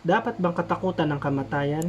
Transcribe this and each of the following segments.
Dapat bang katakutan ng kamatayan?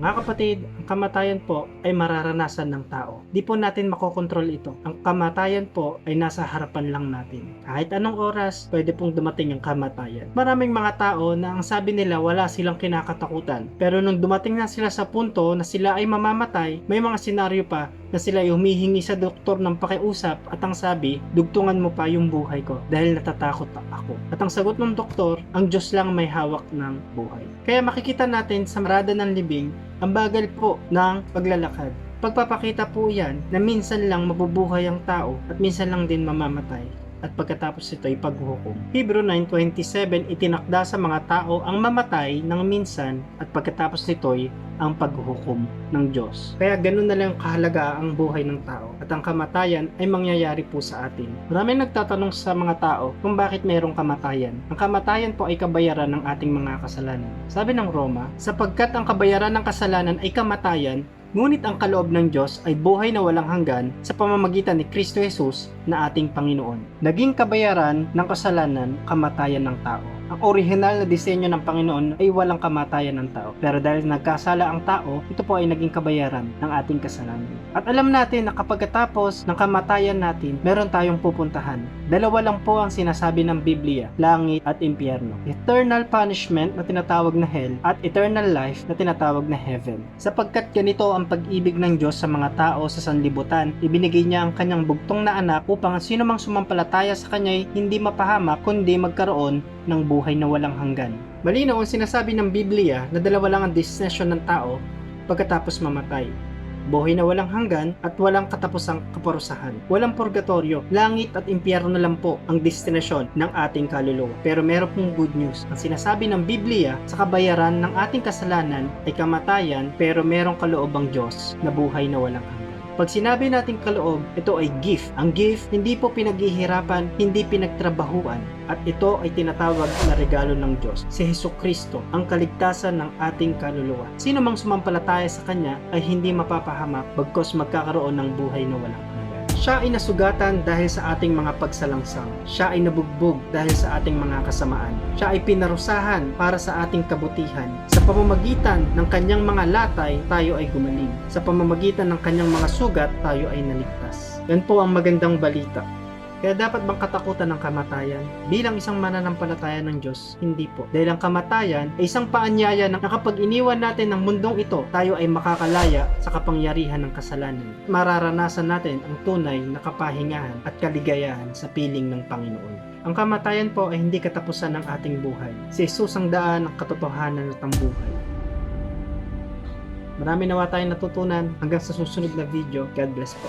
Mga kapatid, ang kamatayan po ay mararanasan ng tao. Di po natin makokontrol ito. Ang kamatayan po ay nasa harapan lang natin. Kahit anong oras, pwede pong dumating ang kamatayan. Maraming mga tao na ang sabi nila wala silang kinakatakutan. Pero nung dumating na sila sa punto na sila ay mamamatay, may mga senaryo pa na sila ay humihingi sa doktor ng pakiusap at ang sabi, dugtungan mo pa yung buhay ko dahil natatakot ako. At ang sagot ng doktor, ang Diyos lang may hawak ng buhay. Kaya makikita natin sa marada ng libing, ang bagal po ng paglalakad. Pagpapakita po yan na minsan lang mabubuhay ang tao at minsan lang din mamamatay at pagkatapos ito ay paghuhukom. Hebrew 9.27 itinakda sa mga tao ang mamatay ng minsan at pagkatapos nito'y ang paghuhukom ng Diyos. Kaya ganun na lang kahalaga ang buhay ng tao at ang kamatayan ay mangyayari po sa atin. Maraming nagtatanong sa mga tao kung bakit mayroong kamatayan. Ang kamatayan po ay kabayaran ng ating mga kasalanan. Sabi ng Roma, sapagkat ang kabayaran ng kasalanan ay kamatayan, Ngunit ang kaloob ng Diyos ay buhay na walang hanggan sa pamamagitan ni Kristo Jesus na ating Panginoon. Naging kabayaran ng kasalanan, kamatayan ng tao. Ang original na disenyo ng Panginoon ay walang kamatayan ng tao. Pero dahil nagkasala ang tao, ito po ay naging kabayaran ng ating kasalanan. At alam natin na kapag katapos ng kamatayan natin, meron tayong pupuntahan. Dalawa lang po ang sinasabi ng Biblia, langit at impyerno. Eternal punishment na tinatawag na hell at eternal life na tinatawag na heaven. Sapagkat ganito ang pag-ibig ng Diyos sa mga tao sa sanlibutan, ibinigay niya ang kanyang bugtong na anak upang ang sino mang sumampalataya sa kanya hindi mapahamak kundi magkaroon ng buhay na walang hanggan. Malinaw ang sinasabi ng Biblia na dalawa lang ang destinasyon ng tao pagkatapos mamatay. Buhay na walang hanggan at walang katapusang kaparusahan. Walang purgatorio, langit at impyerno lang po ang destinasyon ng ating kaluluwa. Pero meron pong good news. Ang sinasabi ng Biblia sa kabayaran ng ating kasalanan ay kamatayan pero merong kaloob ang Diyos na buhay na walang hanggan. Pag sinabi nating kaloob, ito ay gift. Ang gift, hindi po pinaghihirapan, hindi pinagtrabahuan. At ito ay tinatawag na regalo ng Diyos. Si Heso Kristo, ang kaligtasan ng ating kaluluwa. Sino mang sumampalataya sa Kanya ay hindi mapapahamak bagkos magkakaroon ng buhay na walang hanggan. Siya ay nasugatan dahil sa ating mga pagsalangsang. Siya ay nabugbog dahil sa ating mga kasamaan. Siya ay pinarusahan para sa ating kabutihan. Sa pamamagitan ng kanyang mga latay, tayo ay gumaling. Sa pamamagitan ng kanyang mga sugat, tayo ay naligtas. Yan po ang magandang balita. Kaya dapat bang katakutan ng kamatayan? Bilang isang mananampalataya ng Diyos, hindi po. Dahil ang kamatayan ay isang paanyaya na kapag iniwan natin ng mundong ito, tayo ay makakalaya sa kapangyarihan ng kasalanan. Mararanasan natin ang tunay na kapahingahan at kaligayahan sa piling ng Panginoon. Ang kamatayan po ay hindi katapusan ng ating buhay. Si Jesus ang daan ng katotohanan at ang buhay. Marami nawa tayong natutunan hanggang sa susunod na video. God bless po.